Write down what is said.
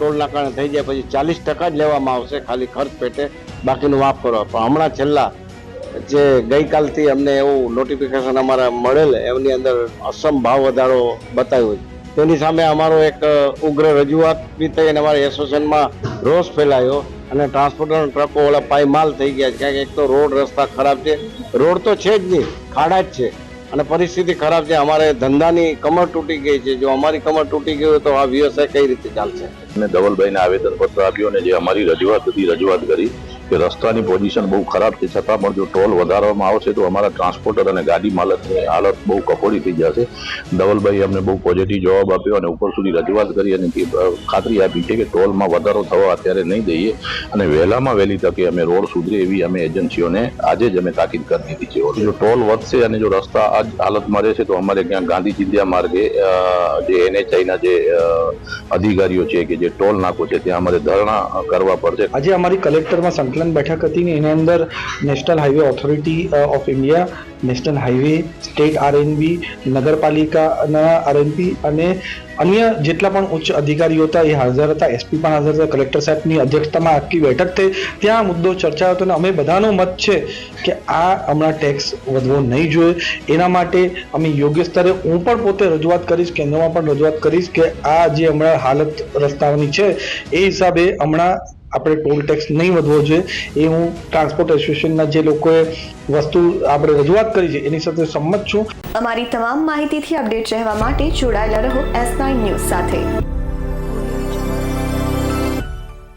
Toll નાકાણે થઈ જાય, પછી ચાલીસ ટકા જ લેવામાં આવશે ખાલી ખર્ચ પેટે. બાકીનું માફ કરો. પણ હમણાં છેલ્લા જે ગઈકાલથી અમને એવું નોટિફિકેશન અમારા મળેલ, એમની અંદર અસમ ભાવ વધારો બતાવ્યો છે. તેની સામે અમારો એક ઉગ્ર રજૂઆત બી થઈ અને અમારા એસોસિએશનમાં રોષ ફેલાયો અને ટ્રાન્સપોર્ટર ટ્રકો ઓલા પાયમાલ થઈ ગયા છે. કારણ કે એક તો રોડ રસ્તા ખરાબ છે. રોડ તો છે જ નહીં, ખાડા જ છે. અને પરિસ્થિતિ ખરાબ છે. અમારે ધંધાની કમર તૂટી ગઈ છે. જો અમારી કમર તૂટી ગઈ હોય તો આ વ્યવસાય કઈ રીતે ચાલશે? અને ધવલભાઈને આવેદનપત્ર આપ્યું અને જે અમારી રજૂઆત હતી, રજૂઆત કરી કે રસ્તાની પોઝિશન બહુ ખરાબ છે. છતાં પણ જો ટોલ વધારવામાં આવશે તો અમારા ટ્રાન્સપોર્ટર અને ગાડી માલકની હાલત બહુ કફોડી થઈ જશે. ધવલભાઈ અમને બહુ પોઝિટિવ જવાબ આપ્યો અને ઉપર સુધી રજૂઆત કરી અને ખાતરી આપી છે કે ટોલમાં વધારો થવા અત્યારે નહીં દઈએ અને વહેલામાં વહેલી તકે અમે રોડ સુધરે એવી અમે એજન્સીઓને આજે જ અમે તાકીદ કરી દીધી છે. જો ટોલ વધશે અને જો રસ્તા આ હાલતમાં રહેશે તો અમારે ત્યાં ગાંધી ચિંધ્યા માર્ગે જે એનએચઆઈના જે અધિકારીઓ છે કે જે ટોલ નાકો છે ત્યાં અમારે ધરણા કરવા પડશે. આજે અમારી કલેક્ટરમાં સંકલન બેઠક હતી ને એની અંદર national highway authority of India national highway state RNB નગરપાલિકાના આરએનપી અને અન્ય જેટલા પણ ઉચ્ચ અધિકારીઓ હતા એ હાજર હતા. એસપી પણ હાજર હતા. કલેક્ટર સાહેબની અધ્યક્ષતામાં આખી બેઠક થઈ. ત્યાં મુદ્દો ચર્ચા હતો અને અમે બધાનો મત છે કે આ હમણાં ટેક્સ વધવો નહીં જોઈએ. એના માટે અમે યોગ્ય સ્તરે હું પણ પોતે રજૂઆત કરીશ, કેન્દ્રમાં પણ રજૂઆત કરીશ કે આ જે હમણાં હાલત રસ્તાઓની છે, એ હિસાબે હમણાં આપણે ટોલ ટેક્સ નહીં વધવો જોઈએ. એ હું ટ્રાન્સપોર્ટ એસોસિએશનના જે લોકોએ વસ્તુ આપણે રજૂઆત કરી છે, એની સાથે સંમત છું. અમારી તમામ માહિતીથી અપડેટ રહેવા માટે જોડાયેલા રહો એસ નાઇન ન્યૂઝ સાથે.